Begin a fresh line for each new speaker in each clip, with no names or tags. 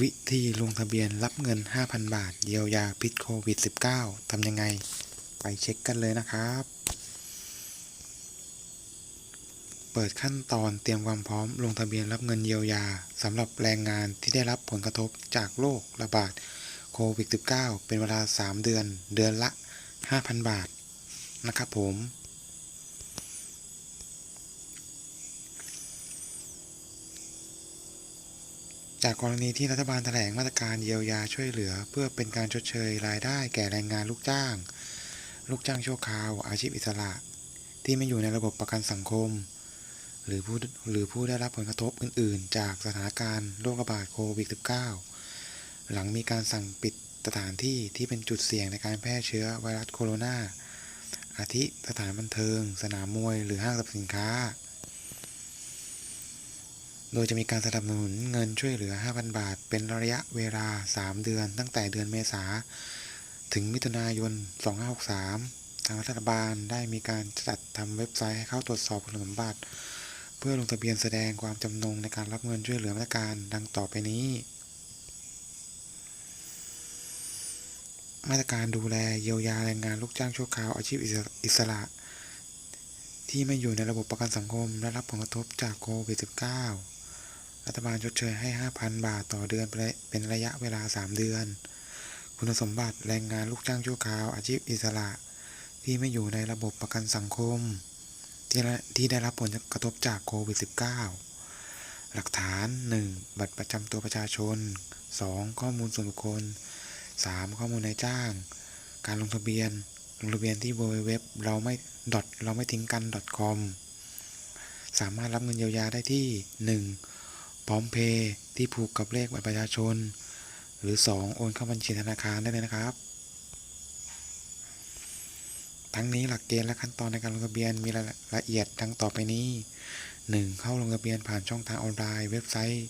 วิธีลงทะเบียนรับเงิน 5,000 บาท เยียวยาพิษโควิด -19 ทำยังไง ไปเช็คกันเลยนะครับ เปิดขั้นตอนเตรียมความพร้อมลงทะเบียนรับเงินเยียวยาสำหรับแรงงานที่ได้รับผลกระทบจากโรคระบาดโควิด -19 เป็นเวลา 3 เดือน เดือนละ 5,000 บาท นะครับผม จากกรณีที่รัฐบาลแถลงมาตรการเยียวยาช่วยเหลือ เพื่อเป็นการชดเชยรายได้แก่แรงงานลูกจ้าง ลูกจ้างชั่วคราว อาชีพอิสระ ที่ไม่อยู่ในระบบประกันสังคม หรือผู้หรือผู้ได้รับผลกระทบอื่น ๆ จากสถานการณ์โรคระบาดโควิด -19 หลังมีการสั่งปิดสถานที่ที่เป็นจุดเสี่ยงในการแพร่เชื้อไวรัสโคโรนาอาทิสถานบันเทิง สนามมวย หรือห้างสรรพสินค้า โดยจะมีการสนับสนุนเงินช่วยเหลือ 5,000 บาท เป็นระยะเวลา 3 เดือน ตั้งแต่เดือนเมษาถึงมิถุนายน 2563 ทางรัฐบาลได้มีการจัดทำเว็บไซต์ให้เข้าตรวจสอบคุณสมบัติ เพื่อลงทะเบียนแสดงความจำนงในการรับเงินช่วยเหลือมาตรการดังต่อไปนี้ มาตรการดูแลเยียวยาแรงงานลูกจ้างชั่วคราวอาชีพอิสระ ที่ไม่อยู่ในระบบประกันสังคมและรับผลกระทบจากโควิด -19 รัฐบาลชดเชยให้ 5,000 บาทต่อเดือนเป็นระยะเวลา 3 เดือน คุณสมบัติแรงงานลูกจ้างชั่วคราว อาชีพอิสระ ที่ไม่อยู่ในระบบประกันสังคม ที่ที่ได้รับผลกระทบจากโควิด -19 หลักฐาน 1. บัตรประจำตัวประชาชน 2. ข้อมูลส่วนบุคคล 3. ข้อมูลนายจ้าง การลงทะเบียน ลงทะเบียนที่ www เราไม่เราไม่ทิ้งกัน .com สามารถรับเงินเยียวยาได้ที่ 1. พร้อมเพย์ที่ผูกกับเลขบัตรประชาชน หรือ 2. โอนเข้าบัญชีธนาคารได้เลยนะครับ ทั้งนี้หลักเกณฑ์และขั้นตอนในการลงทะเบียนมีรายละเอียดดังต่อไปนี้ 1. เข้าลงทะเบียนผ่านช่องทางออนไลน์เว็บไซต์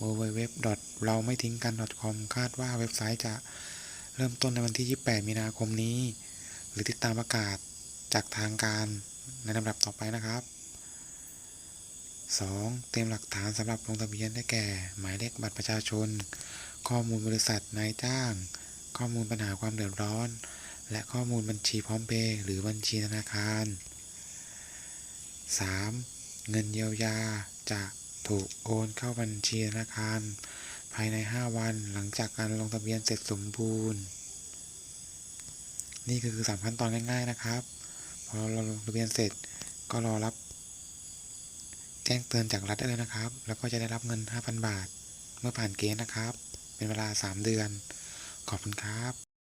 www เราไม่ทิ้งกัน .com คาดว่าเว็บไซต์จะเริ่มต้นในวันที่ 28 มีนาคมนี้ หรือติดตามประกาศจากทางการในลำดับต่อไปนะครับ 2. เตรียมหลักฐานสำหรับลงทะเบียนได้แก่ หมายเลขบัตรประชาชน ข้อมูลบริษัทนายจ้าง ข้อมูลปัญหาความเดือดร้อน และข้อมูลบัญชีพร้อมเพย์หรือบัญชีธนาคาร 3. เงินเยียวยาจะถูกโอนเข้าบัญชีธนาคาร ภายใน 5 วันหลังจากการลงทะเบียนเสร็จสมบูรณ์ นี่คือสามขั้นตอนง่าย ๆนะครับ พอเราลงทะเบียนเสร็จก็รอรับ แจ้งเตือนจากรัฐได้เลยนะครับ แล้วก็จะได้รับเงิน 5,000 บาท เมื่อผ่านเกณฑ์นะครับ เป็นเวลา 3 เดือน ขอบคุณครับ